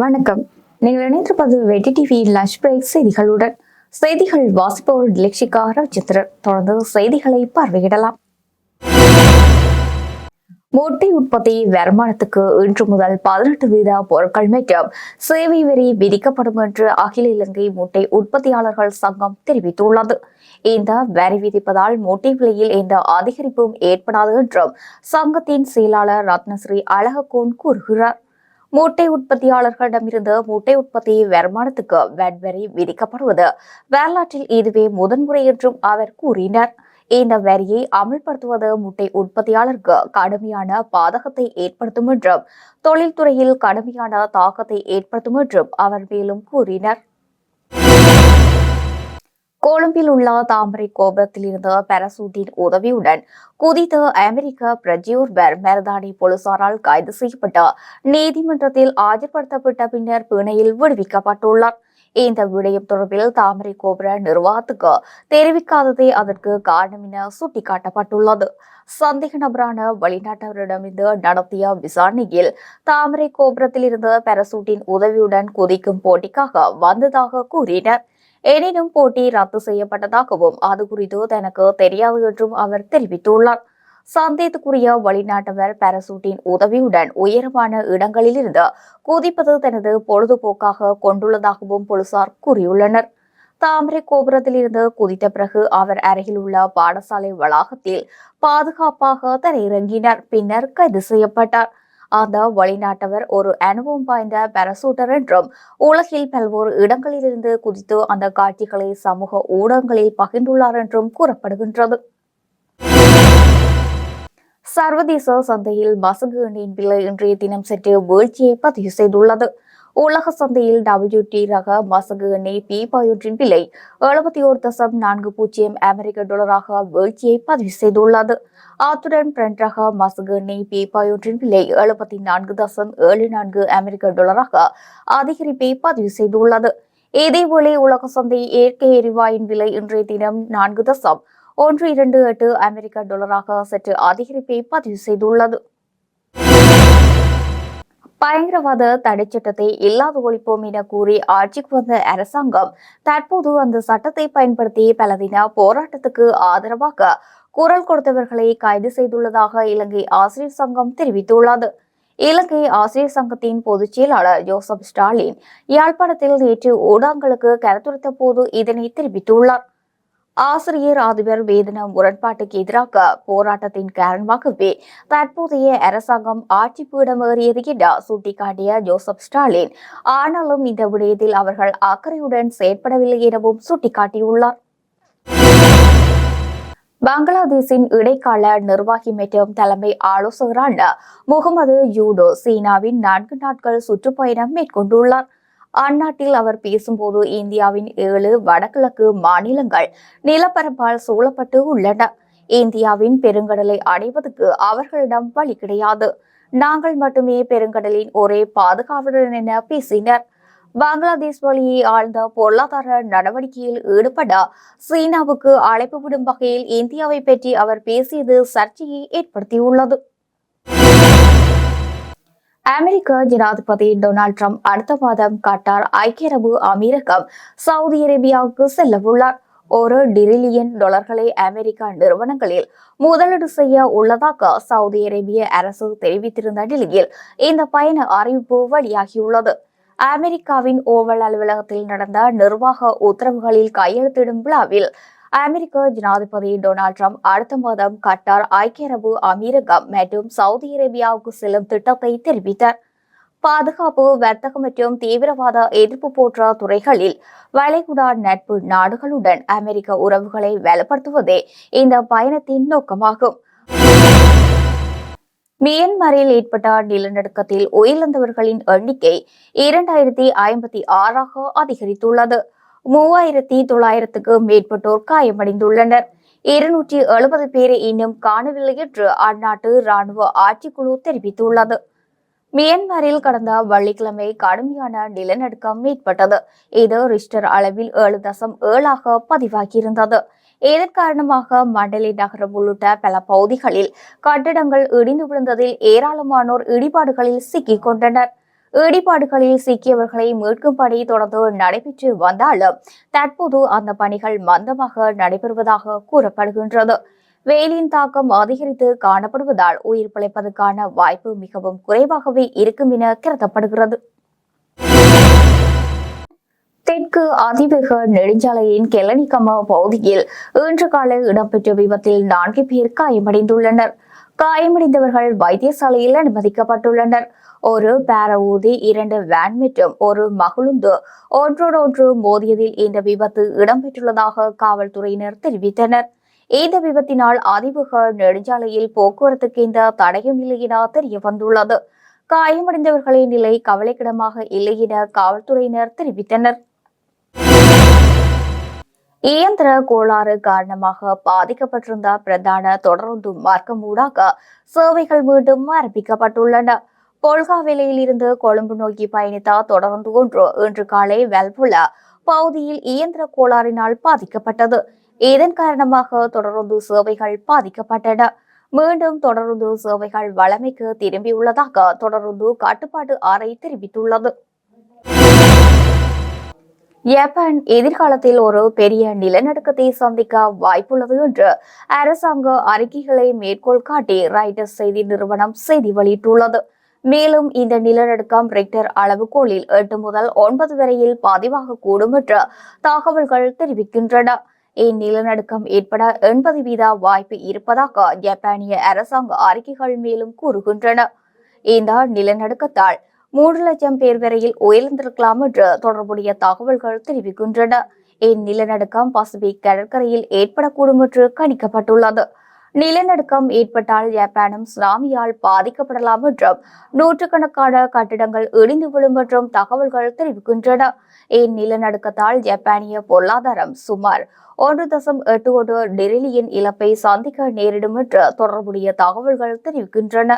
வணக்கம். நீங்கள் இணைந்திருப்பது வெட்டி டிவி லஷ் பிரேக் செய்திகளுடன். செய்திகள் வாசிப்பவர் லட்சிகா ரவிச்சந்திரன். தொடர்ந்து செய்திகளை பார்வையிடலாம். முட்டை உற்பத்தி வருமானத்துக்கு இன்று முதல் பதினெட்டு வீத பொருட்கள் மற்றும் சேவை வரி விதிக்கப்படும் என்று அகில இலங்கை முட்டை உற்பத்தியாளர்கள் சங்கம் தெரிவித்துள்ளது. இந்த வரி விதிப்பதால் முட்டை விலையில் எந்த அதிகரிப்பும் ஏற்படாது என்றும் சங்கத்தின் செயலாளர் ரத்னஸ்ரீ அழககோன் கூறுகிறார். மூட்டை உற்பத்தியாளர்களிடமிருந்து மூட்டை உற்பத்தி வருமானத்துக்கு வேட் வரி விதிக்கப்படுவது. வரலாற்றில் இதுவே முதன்முறை என்றும் அவர் கூறினார். இந்த வரியை அமல்படுத்துவது முட்டை உற்பத்தியாளருக்கு கடுமையான பாதகத்தை ஏற்படுத்தும் என்றும் தொழில்துறையில் கடுமையான தாக்கத்தை ஏற்படுத்தும் என்றும் அவர் மேலும் கூறினார். கொழும்பில் உள்ள தாமரை கோபுரத்தில் இருந்த பாராசூட்டின் உதவியுடன் குதித்த அமெரிக்க பிரஜியோர்பர் மெரதானி போலீசாரால் கைது செய்யப்பட்டு நீதிமன்றத்தில் ஆஜர்படுத்தப்பட்ட பின்னர் பிணையில் விடுவிக்கப்பட்டுள்ளார். இந்த விடயம் தொடர்பில் தாமரை கோபுர நிர்வாகத்துக்கு தெரிவிக்காததே அதற்கு காரணம் என சுட்டிக்காட்டப்பட்டுள்ளது. சந்தேக நபரான வெளிநாட்டவரிடமிருந்து நடத்திய விசாரணையில் தாமரை கோபுரத்தில் இருந்த பாராசூட்டின் உதவியுடன் குதிக்கும் போட்டிக்காக வந்ததாக கூறினர். எனினும் போட்டி ரத்து செய்யப்பட்டதாகவும் அது குறித்து தனக்கு தெரியாது என்றும் அவர் தெரிவித்துள்ளார். சந்தேகத்துக்குரிய வெளிநாட்டவர் பாராசூட்டின் உதவியுடன் உயரமான இடங்களிலிருந்து குதிப்பது தனது பொழுதுபோக்காக கொண்டுள்ளதாகவும் போலீசார் கூறியுள்ளனர். தாமரை கோபுரத்தில் இருந்து குதித்த பிறகு அவர் அருகில் உள்ள பாடசாலை வளாகத்தில் பாதுகாப்பாக தரையிறங்கினார். பின்னர் கைது செய்யப்பட்டார். அந்த வழிநாட்டவர் ஒரு அனுபவம் வாய்ந்த பரசூட்டர் என்றும் உலகில் பல்வேறு இடங்களிலிருந்து குதித்து அந்த காட்சிகளை சமூக ஊடகங்களில் பகிர்ந்துள்ளார் என்றும் கூறப்படுகின்றது. சர்வதேச சந்தையில் மசகு எண்ணின் விலை இன்றைய தினம் சற்று வீழ்ச்சியை பதிவு செய்துள்ளது. உலக சந்தையில் டபிள்யூ டி ரக மசகு எண்ணெய் பீப்பாயொன்றின் விலை எழுபத்தி ஓர் தசம் நான்கு பூஜ்ஜியம் அமெரிக்க டாலராக வீழ்ச்சியை பதிவு செய்துள்ளது. அத்துடன் பிரண்ட் ரக மசகு எண்ணெய் பீப்பாயொன்றின் விலை எழுபத்தி நான்கு தசம் ஏழு நான்கு அமெரிக்க டாலராக அதிகரிப்பை பதிவு செய்துள்ளது. இதேவேளை உலக சந்தை இயற்கை எரிவாயின் விலை இன்றைய தினம் நான்கு தசம் ஒன்று இரண்டு எட்டு அமெரிக்க டாலராக சற்று அதிகரிப்பை பதிவு செய்துள்ளது. பயங்கரவாத தடை சட்டத்தை இல்லாது ஒழிப்போம் என கூறி ஆட்சிக்கு வந்த அரசாங்கம் தற்போது அந்த சட்டத்தை பயன்படுத்தி பலதின போராட்டத்துக்கு ஆதரவாக குரல் கொடுத்தவர்களை கைது செய்துள்ளதாக இலங்கை ஆசிரியர் சங்கம் தெரிவித்துள்ளது. இலங்கை ஆசிரியர் சங்கத்தின் பொதுச் செயலாளர் ஜோசப் ஸ்டாலின் யாழ்ப்பாணத்தில் நேற்று ஊடகங்களுக்கு கருத்துரைத்த போது இதனை தெரிவித்துள்ளார். ஆசிரியர் அதிபர் வேதன முரண்பாட்டுக்கு எதிராக போராட்டத்தின் காரணமாகவே தற்போதைய அரசாங்கம் ஆட்சி பீடம் ஏறியது என சுட்டிக்காட்டிய ஜோசப் ஸ்டாலின். ஆனாலும் இந்த விடயத்தில் அவர்கள் அக்கறையுடன் செயற்படவில்லை எனவும் சுட்டிக்காட்டியுள்ளார். பங்களாதேஷின் இடைக்கால நிர்வாகி மற்றும் தலைமை ஆலோசகரான முகமது யூடோ சீனாவின் நான்கு நாட்கள் சுற்றுப்பயணம் மேற்கொண்டுள்ளார். அந்நாட்டில் அவர் பேசும்போது இந்தியாவின் ஏழு வடகிழக்கு மாநிலங்கள் நிலப்பரப்பால் சூழப்பட்டு உள்ளன. இந்தியாவின் பெருங்கடலை அடைவதற்கு அவர்களிடம் வழி கிடையாது. நாங்கள் மட்டுமே பெருங்கடலின் ஒரே பாதுகாவலர் என பேசினர். பங்களாதேஷ் வழியே ஆழ்ந்த பொருளாதார நடவடிக்கையில் ஈடுபட சீனாவுக்கு அழைப்பு விடும் வகையில் இந்தியாவை பற்றி அவர் பேசியது சர்ச்சையை ஏற்படுத்தியுள்ளது. அமெரிக்க ஜனாதிபதி டொனால்ட் ட்ரம்ப் அடுத்த மாதம் கட்டார் ஐக்கிய அரபு அமீரகம். சவுதி அரேபியாவுக்கு செல்ல உள்ளார் ஒரு டிரில்லியன் டாலர்களை அமெரிக்க நிறுவனங்களில் முதலீடு செய்ய உள்ளதாக சவுதி அரேபிய அரசு தெரிவித்திருந்த நிலையில் இந்த பயண அறிவிப்பு வெளியாகியுள்ளது. அமெரிக்காவின் ஓவல் அலுவலகத்தில் நடந்த நிர்வாக உத்தரவுகளில் கையெழுத்திடும் விழாவில் அமெரிக்க ஜனாதிபதி டொனால்ட் ட்ரம்ப் அடுத்த மாதம் கட்டார் ஐக்கிய அரபு அமீரகம் மற்றும் சவுதி அரேபியாவுக்கு செல்லும் திட்டத்தை தெரிவித்தார். பாதுகாப்பு வர்த்தகம் மற்றும் தீவிரவாத எதிர்ப்பு போன்ற துறைகளில் வளைகுடா நட்பு நாடுகளுடன் அமெரிக்க உறவுகளை வலுப்படுத்துவதே இந்த பயணத்தின் நோக்கமாகும். மியன்மாரில் ஏற்பட்ட நிலநடுக்கத்தில் உயிரிழந்தவர்களின் எண்ணிக்கை இரண்டாயிரத்தி ஐம்பத்தி ஆறாக அதிகரித்துள்ளது. மூவாயிரத்தி தொள்ளாயிரத்துக்கு மேற்பட்டோர் காயமடைந்துள்ளனர். இருநூற்றி எழுபது பேரை இன்னும் காணவில்லை என்று அந்நாட்டு ராணுவ ஆட்சிக்குழு தெரிவித்துள்ளது. மியான்மரில் கடந்த வெள்ளிக்கிழமை கடுமையான நிலநடுக்கம் ஏற்பட்டது. இது ரிஸ்டர் அளவில் ஏழு தசம் ஏழாக பதிவாகியிருந்தது. இதன் காரணமாக மண்டலி நகரம் உள்ளிட்ட பல பகுதிகளில் கட்டிடங்கள் இடிந்து விழுந்ததில் ஏராளமானோர் இடிபாடுகளில் சிக்கிக் கொண்டனர். இடிபாடுகளில் சிக்கியவர்களை மீட்கும் பணி தொடர்ந்து நடைபெற்று வந்தாலும் தற்போது அந்த பணிகள் மந்தமாக நடைபெறுவதாக கூறப்படுகின்றது. வெயிலின் தாக்கம் அதிகரித்து காணப்படுவதால் உயிர் பிழைப்பதற்கான வாய்ப்பு மிகவும் குறைவாகவே இருக்கும் என கருதப்படுகிறது. தெற்கு அதிவேக நெடுஞ்சாலையின் கெலனிகம பகுதியில் இன்று காலை இடம்பெற்ற விபத்தில் நான்கு பேர் காயமடைந்துள்ளனர். காயமடைந்தவர்கள் வைத்தியசாலையில் அனுமதிக்கப்பட்டுள்ளனர். ஒரு பேர ஊதி இரண்டு வேன் மற்றும் ஒரு மகளுந்து ஒன்றோடொன்று மோதியதில் இந்த விபத்து இடம்பெற்றுள்ளதாக காவல்துறையினர் தெரிவித்தனர். இந்த விபத்தினால் அதிபுகள் நெடுஞ்சாலையில் போக்குவரத்துக்கு இந்த தடயம் இல்லை என தெரிய வந்துள்ளது காயமடைந்தவர்களின் நிலை கவலைக்கிடமாக இல்லை என காவல்துறையினர் தெரிவித்தனர். இயந்திர கோளாறு காரணமாக பாதிக்கப்பட்டிருந்த பிரதான தொடருந்து மார்க்கம் ஊடாக சேவைகள் மீண்டும் ஆரம்பிக்கப்பட்டுள்ளன. பொல்காவிலையில் இருந்து கொழும்பு நோக்கி பயணித்த தொடர்ந்து ஒன்று இன்று காலை வெல்புல பகுதியில் இயந்திர கோளாறினால் பாதிக்கப்பட்டது. இதன் காரணமாக தொடர்ந்து சேவைகள் பாதிக்கப்பட்டன. மீண்டும் தொடர்ந்து சேவைகள் வளமைக்கு திரும்பியுள்ளதாக தொடர்ந்து கட்டுப்பாட்டு அறை தெரிவித்துள்ளது. ஜப்பான் எதிர்காலத்தில் ஒரு பெரிய நிலநடுக்கத்தை சந்திக்க வாய்ப்புள்ளது என்று அரசாங்க அறிக்கைகளை மேற்கோள் காட்டி ராய்டர்ஸ் செய்தி நிறுவனம் செய்தி வெளியிட்டுள்ளது. மேலும் இந்த நிலநடுக்கம் ரிக்டர் அளவுகோலில் எட்டு முதல் ஒன்பது வரையில் பதிவாகக்கூடும் என்று தகவல்கள் தெரிவிக்கின்றன. இந்நிலநடுக்கம் ஏற்பட எண்பது வீத வாய்ப்பு இருப்பதாக ஜப்பானிய அரசாங்க அறிக்கைகள் மேலும் கூறுகின்றன. இந்த நிலநடுக்கத்தால் மூன்று லட்சம் பேர் வரையில் உயர்ந்திருக்கலாம் என்று தொடர்புடைய தகவல்கள் தெரிவிக்கின்றன. இந்நிலநடுக்கம் பசிபிக் கடற்கரையில் ஏற்படக்கூடும் என்று கணிக்கப்பட்டுள்ளது. நிலநடுக்கம் ஏற்பட்டால் ஜப்பானும் சுனாமியால் பாதிக்கப்படலாம் என்றும் நூற்றுக்கணக்கான கட்டிடங்கள் இடிந்து விழும் என்றும் தகவல்கள் தெரிவிக்கின்றன. இந்நிலநடுக்கத்தால் ஜப்பானிய பொருளாதாரம் சுமார் ஒன்று தசம் எட்டு ஒரு டெரிலியின் இழப்பை சந்திக்க நேரிடும் என்று தொடர்புடைய தகவல்கள் தெரிவிக்கின்றன.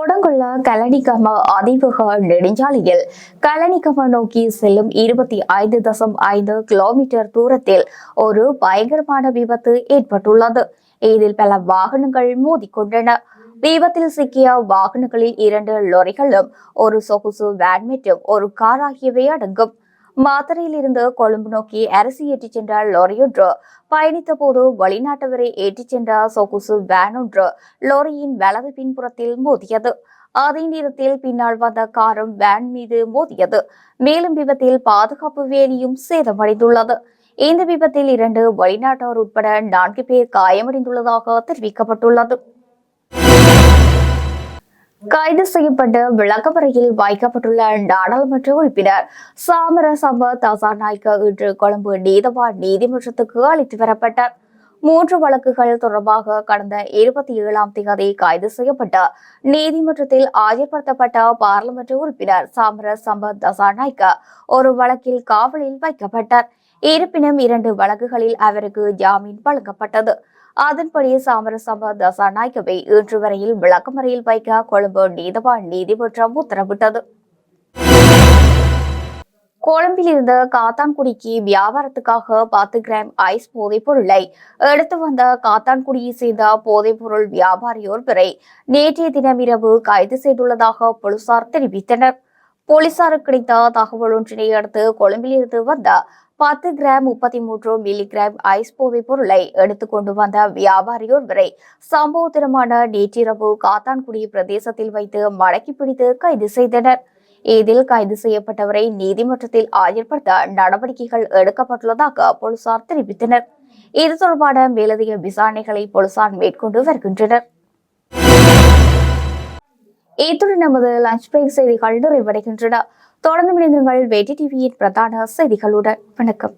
தொடங்குள்ள கலனிகம அதிவேக நெடுஞ்சாலையில் கலனிகம நோக்கி செல்லும் இருபத்தி ஐந்து தசம் ஐந்து கிலோமீட்டர் தூரத்தில் ஒரு பயங்கரமான விபத்து ஏற்பட்டுள்ளது. இதில் பல வாகனங்கள் மோதிக்கொண்டன. விபத்தில் சிக்கிய வாகனங்களில் இரண்டு லொரிகளும் ஒரு சொகுசு வேன் ஒரு கார் ஆகியவை அடங்கும். மாத்தறையில் இருந்து கொழும்பு நோக்கி அரிசி ஏற்றிச் சென்ற லொரியொன்று. பயணித்த போது வெளிநாட்டவரை ஏற்றிச் சென்ற சொகுசு வேன் ஒன்று லொரியின் வலது பின்புறத்தில் மோதியது. அதே நேரத்தில் பின்னால் வந்த காரும் வேன் மீது மோதியது. மேலும் விபத்தில் பாதுகாப்பு வேலியும் சேதமடைந்துள்ளது. இந்த விபத்தில் இரண்டு வெளிநாட்டோர் உட்பட நான்கு பேர் காயமடைந்துள்ளதாக தெரிவிக்கப்பட்டுள்ளது. கைது செய்யப்பட்டு விளக்கமறையில் வைக்கப்பட்டுள்ள நாடாளுமன்ற உறுப்பினர் சாமர சம்ப தசாநாய்க்க இன்று கொழும்பு நீதவான் நீதிமன்றத்துக்கு அழைத்து வரப்பட்டார். மூன்று வழக்குகள் தொடர்பாக கடந்த இருபத்தி ஏழாம் தேதி கைது செய்யப்பட்ட நீதிமன்றத்தில் ஆஜர்படுத்தப்பட்ட பாராளுமன்ற உறுப்பினர் சாமர சம்பத் தசாநாய்க்க ஒரு வழக்கில் காவலில் வைக்கப்பட்டார். இருப்பினும் இரண்டு வழக்குகளில் அவருக்கு ஜாமீன் வழங்கப்பட்டது. அதன்படி சாமரசம்ப தசாநாயக்கவை இன்று வரையில் விளக்கமறையில் வைக்க கொழும்பு நீதவான் நீதிமன்றம் உத்தரவிட்டது. கொழும்பில் இருந்த காத்தான்குடிக்கு வியாபாரத்துக்காக பத்து கிராம் ஐஸ் போதைப் பொருளை எடுத்து வந்த காத்தான்குடியை சேர்ந்த போதைப் பொருள் வியாபாரி ஒருவரை நேற்றைய தினம் இரவு கைது செய்துள்ளதாக போலீசார் தெரிவித்தனர். போலீசாருக்கு கிடைத்த தகவல் ஒன்றினை அடுத்து கொழும்பில் இருந்து வந்த பத்து கிராம் முப்பத்தி மூன்று மில்லிகிராம் ஐஸ் போதைப் பொருளை எடுத்துக்கொண்டு வந்த வியாபாரி ஒருவரை சம்பவ தினமான நேற்றிரவு காத்தான்குடி பிரதேசத்தில் வைத்து மடக்கி பிடித்து கைது செய்தனர். இதில் கைது செய்யப்பட்டவரை நீதிமன்றத்தில் ஆஜர்படுத்த நடவடிக்கைகள் எடுக்கப்பட்டுள்ளதாக போலீசார் தெரிவித்தனர். இது தொடர்பான மேலதிக விசாரணைகளை போலீசார் மேற்கொண்டு வருகின்றனர். இத்துடன் நமது லஞ்ச் பிரேக் செய்திகள் நிறைவடைகின்றன. தொடர்ந்து இணைந்திருங்கள் வேட்டி டிவியின் பிரதான செய்திகளுடன். வணக்கம்.